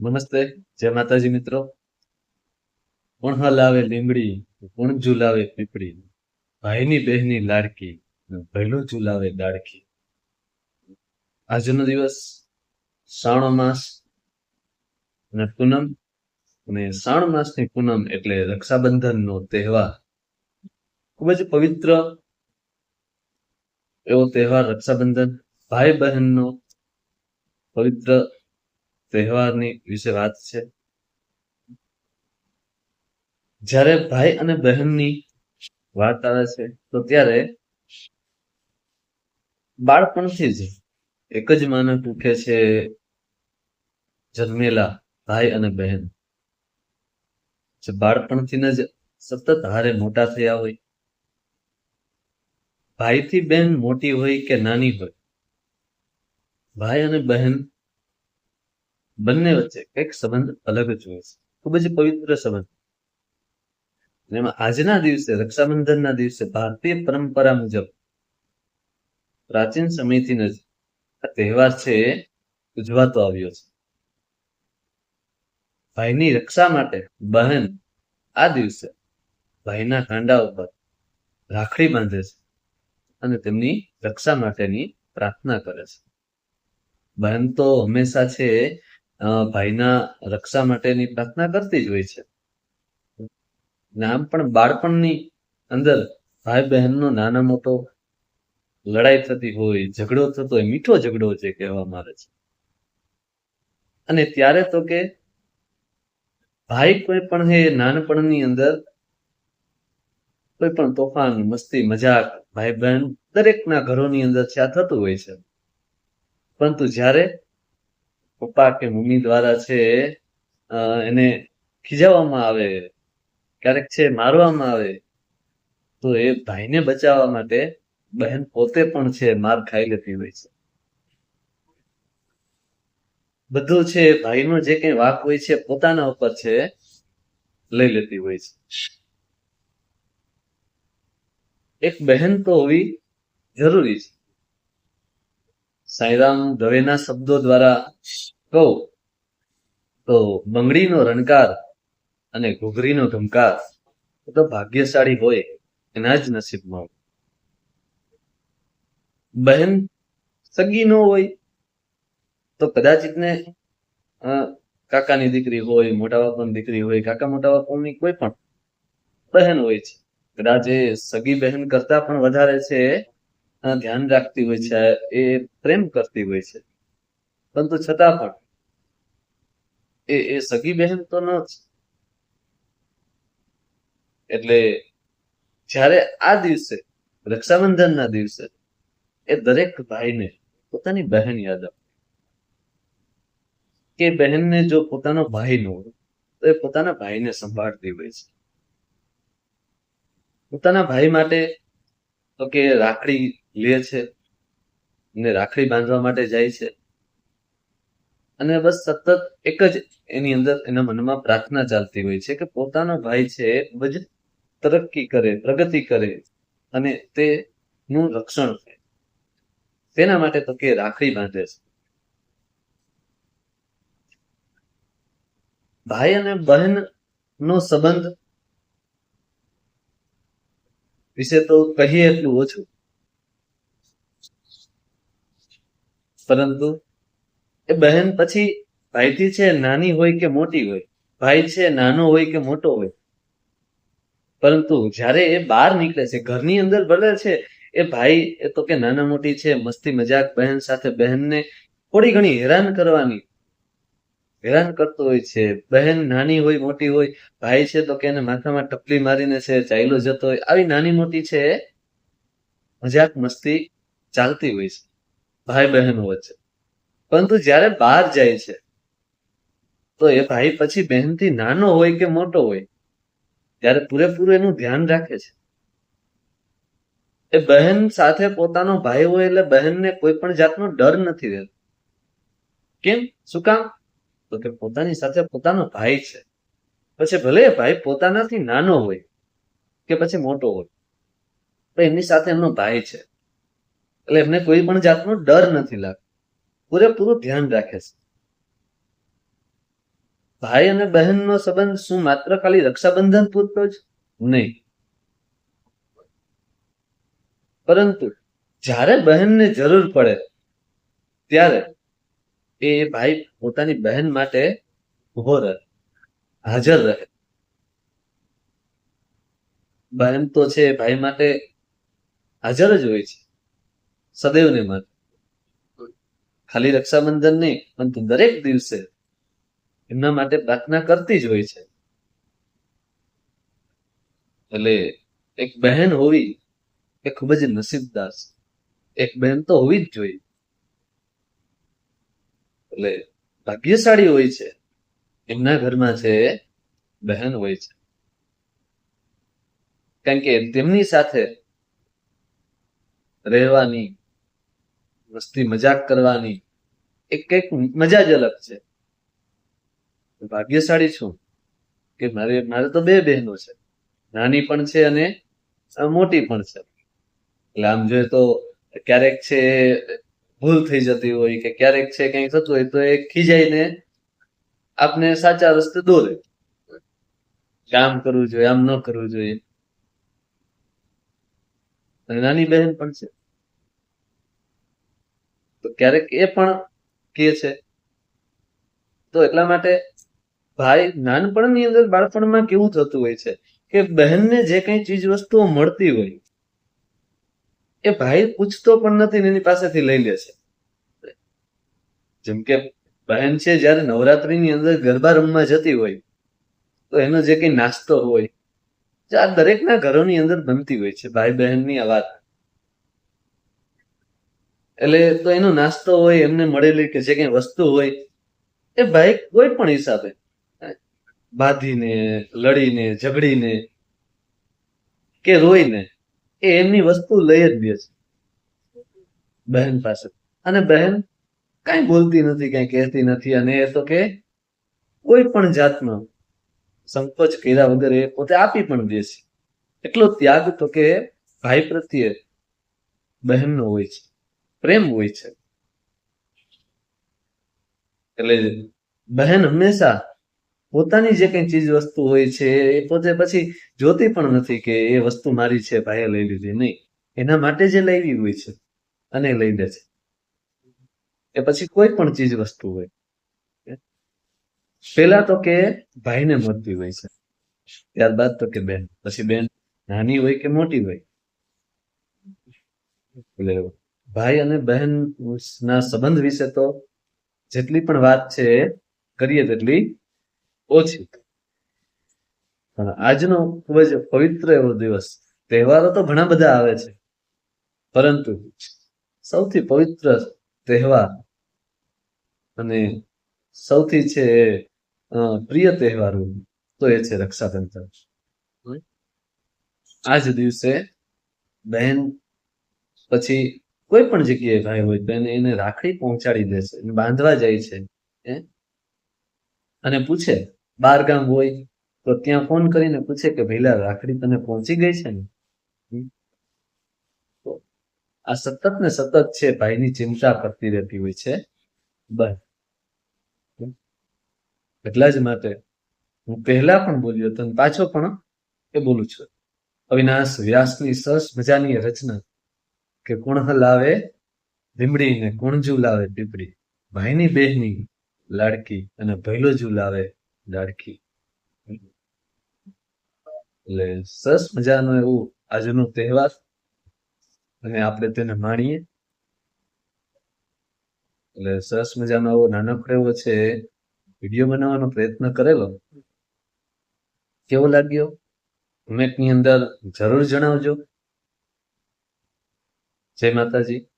નમસ્તે, જય માતાજી મિત્રો. કોણ હલાવે લીમડી કોણ ઝુલાવે પીપળી? ભાઈની બહેની લાડકી ભૈલું ઝુલાવે દાડકી આજનો દિવસ શ્રાવણ માસ અને પૂનમ, અને શ્રાવણ માસની પૂનમ એટલે રક્ષાબંધનનો તહેવાર. ખૂબ જ પવિત્ર એવો તહેવાર રક્ષાબંધન. ભાઈ બહેનનો પવિત્ર તહેવારની વિશે વાત છે. જ્યારે ભાઈ અને બહેનની વાત આવે છે, તો ત્યારે બાળપણથી જ એક જ માના કુખે છે, જન્મેલા ભાઈ અને બહેન. જે બાળપણથી જ સતત હારે મોટા થયા હોય. ભાઈથી બહેન મોટી હોય કે નાની હોય. ભાઈ અને બહેન બંને વચ્ચે કંઈક સંબંધ અલગ જ છે. ખૂબ જ પવિત્ર સંબંધ. એમાં આજના દિવસે, રક્ષાબંધનના દિવસે ભારતીય પરંપરા મુજબ, પ્રાચીન સમયથી જ આ તહેવાર છે ઉજવાતો આવ્યો છે. ભાઈની રક્ષા માટે બહેન આ દિવસે ભાઈના કાંડા ઉપર રાખડી બાંધે છે અને તેમની રક્ષા માટેની પ્રાર્થના કરે છે. બહેન તો હંમેશા છે ભાઈના રક્ષા માટેની પ્રાર્થના કરતી જ હોય છે. આમ પણ બાળપણની અંદર ભાઈ બહેનનો નાના મોટો લડાઈ થતી હોય, ઝઘડો થતો હોય, મીઠો ઝઘડો છે કહેવામાં આવે છે. અને ત્યારે તો કે ભાઈ કોઈ પણ હે નાનપણની અંદર કોઈ પણ તોફાન, મસ્તી, મજાક ભાઈ બહેન દરેકના ઘરોની અંદર છે થતું હોય છે. પરંતુ જ્યારે પપ્પા કે મમ્મી દ્વારા છે એને ખીજાવવામાં આવે, ક્યારેક છે, મારવામાં આવે. તો એ ભાઈને બચાવવા માટે બહેન પોતે પણ છે, માર ખાઈ લેતી હોય છે. બધું છે, ભાઈનો જે કઈ વાક હોય છે, પોતાના ઉપર છે, લઈ લેતી હોય છે. એક બહેન તો હોવી જરૂરી છે. સાંઈરામ દવેના શબ્દો દ્વારા કહું તો બંગડીનો રણકાર અને ઘૂઘરીનો ધમકાર એ તો ભાગ્યશાળી હોય, એના જ નસીબમાં. બહેન સગી ન હોય, તો કદાચિત ને કાકાની દીકરી હોય, મોટા બાપાની દીકરી હોય, કાકા મોટા બાપાની કોઈ પણ બહેન હોય છે કદાચ એ સગી બહેન કરતા પણ વધારે છે ધ્યાન રાખતી હોય છે, એ પ્રેમ કરતી હોય છે. પરંતુ છતાં પણ એ એ સગી બહેન તો ન છે એટલે જ્યારે આ દિવસે, રક્ષાબંધનના દિવસે, એ દરેક ભાઈને પોતાની બહેન યાદ આવે કે બહેનને જો પોતાનો ભાઈ ન હોય, તો એ પોતાના ભાઈને સંભાળતી હોય છે. પોતાના ભાઈ માટે તો કે રાખડી લે છે ને રાખડી બાંધવા માટે જાય છે. અને બસ સતત એક જ એની અંદર એના મનમાં પ્રાર્થના ચાલતી હોય છે કે પોતાનો ભાઈ છે બજ તરક્કી કરે, પ્રગતિ કરે અને તેનું રક્ષણ થાય તેના માટે તો કે રાખડી બાંધે છે. ભાઈ અને બહેન નો સંબંધ વિશે તો કહીએ એટલું ઓછું. પરંતુ એ બહેન પછી ભાઈથી છે નાની હોય કે મોટી હોય? ભાઈ છે નાનો હોય કે મોટો હોય? પરંતુ જ્યારે એ બહાર નીકળે છે, ઘરની અંદર ભલે છે, એ ભાઈ એ તો કે નાના મોટી છે, મસ્તી મજાક બહેન સાથે બહેનને થોડી ઘણી હેરાન કરવાની. હેરાન કરતો હોય છે. બહેન નાની હોય, મોટી હોય, ભાઈ છે તો કે એને માથામાં ટપલી મારીને છે ચાલ્યો જતો હોય. આવી નાની મોટી છે મજાક મસ્તી ચાલતી હોય છે. ભાઈ બહેનો વચ્ચે. પરંતુ જ્યારે બહાર જાય છે, તો એ ભાઈ પછી બહેનથી નાનો હોય કે મોટો હોય, ત્યારે પૂરેપૂરું એનું ધ્યાન રાખે છે. એ બહેન સાથે પોતાનો ભાઈ હોય એટલે બહેનને કોઈ પણ જાતનો ડર નથી રહેતો. કેમ? શું કામ? તો કે પોતાની સાથે પોતાનો ભાઈ છે. પછી ભલે ભાઈ પોતાનાથી નાનો હોય કે પછી મોટો હોય તો એમની સાથે એમનો ભાઈ છે. એટલે એમને કોઈ પણ જાતનો ડર નથી લાગતો. પૂરેપૂરું ધ્યાન રાખે છે. ભાઈ અને બહેનનો સંબંધ શું માત્ર ખાલી રક્ષાબંધન પૂરતો જ? નહીં. પરંતુ જ્યારે બહેનને જરૂર પડે, ત્યારે એ ભાઈ પોતાની બહેન માટે ઊભો રહે, હાજર રહે. બહેન તો છે ભાઈ માટે હાજર જ હોય છે. સદૈવને માટે ખાલી રક્ષાબંધન નહીં, પરંતુ દરેક દિવસે એમના માટે પ્રાર્થના કરતી જ હોય છે. એટલે એક બહેન હોવી એ ખૂબ જ નસીબદાર છે. એક બહેન તો હોવી જ જોઈએ. એટલે ભાગ્યશાળી હોય છે, એમના ઘરમાં છે બહેન હોય છે. કારણ કે તેમની સાથે રહેવાની મસ્તી મજાક કરવાની. એક કંઈક મજા જ અલગ છે. ભાગ્યશાળી છું કે મારે મારે તો બે બહેનો છે. નાની પણ છે અને મોટી પણ છે. એટલે આમ જોઈએ તો ક્યારેક છે ભૂલ થઈ જતી હોય કે ક્યારેક છે કંઈક થતું હોય તો એ ખીજાઈને આપને સાચા રસ્તે દોરે. કામ કરવું જોઈએ, આમ ન કરવું જોઈએ. નાની બહેન પણ છે. તો ક્યારેક એ પણ કહે છે. તો એટલા માટે ભાઈ નાનપણની અંદર બાળપણમાં કેવું થતું હોય છે કે બહેનને જે કઈ ચીજ વસ્તુઓ મળતી હોય એ ભાઈ પૂછતો પણ નથી એની પાસેથી લઈ લે છે. જેમ કે બહેન છે જ્યારે નવરાત્રીની અંદર ગરબા રમવા જતી હોય તો એનો જે કઈ નાસ્તો હોય આ દરેકના ઘરોની અંદર બનતી હોય છે. ભાઈ બહેનની આ વાત એટલે તો એનો નાસ્તો હોય, એમને મળેલી કે જે કઈ વસ્તુ હોય, એ ભાઈ કોઈ પણ હિસાબે. બાંધીને, લડીને, ઝઘડીને કે રોઈને, એ એમની વસ્તુ લઈ જ દે છે. બહેન પાસે. અને બહેન કઈ બોલતી નથી, કઈ કહેતી નથી, અને એ તો કે કોઈ પણ જાતનો સંકોચ કર્યા વગર એ પોતે આપી પણ દે છે. એટલો ત્યાગ તો કે ભાઈ પ્રત્યે બહેનનો હોય છે. પ્રેમ હોય છે. એટલે બહેન હંમેશા પોતાની જે કઈ ચીજ વસ્તુ હોય છે, એ પોતે પછી જોતી પણ નથી કે એ વસ્તુ મારી છે, ભાઈએ લઈ લીધી. નહીં. એના માટે જે લેવી હોય છે, અને લઈ લે છે. એ પછી કોઈ પણ ચીજ વસ્તુ હોય. પેલા તો કે ભાઈને મળતી હોય છે. ત્યારબાદ તો કે બેન. પછી બેન નાની હોય કે મોટી હોય? એટલે ભાઈ અને બહેન ના સંબંધ વિશે તો જેટલી પણ વાત છે કરીએ તેટલી ઓછી. પણ આજનો ખૂબ જ પવિત્ર એવો દિવસ તહેવારો તો ઘણા બધા આવે છે પરંતુ સૌથી પવિત્ર તહેવાર અને સૌથી છે પ્રિય તહેવારો તો એ છે રક્ષાબંધન. આજ દિવસે બહેન પછી કોઈ પણ જગ્યાએ ભાઈ હોય બેન એને રાખડી પહોંચાડી દે છે બાંધવા જાય છે અને પૂછે, બાર ગામ હોય તો ત્યાં ફોન કરીને પૂછે કે ભઈલા, રાખડી તને પહોંચી ગઈ છે ને? તો આ સતત ને સતત છે, ભાઈની ચિંતા કરતી રહેતી હોય છે. બસ. એટલા જ માટે હું પહેલા પણ બોલ્યો હતો પાછો પણ એ બોલું છું. અવિનાશ વ્યાસની સરસ મજાની રચના. કે કોણ લાવે લીમડી કુણજુ લાવે પીપળી? ભાઈની બહેની લાડકી અને ભૈલો જુ લાડકી એટલે સરસ મજાનો એવું આજનો તહેવાર. અને આપણે તેને માણીએ. એટલે સરસ મજાનો એવો નાનકડો એવો છે, વીડિયો બનાવવાનો પ્રયત્ન કરેલો. કેવો લાગ્યો? કમેન્ટની અંદર જરૂર જણાવજો. જય માતાજી.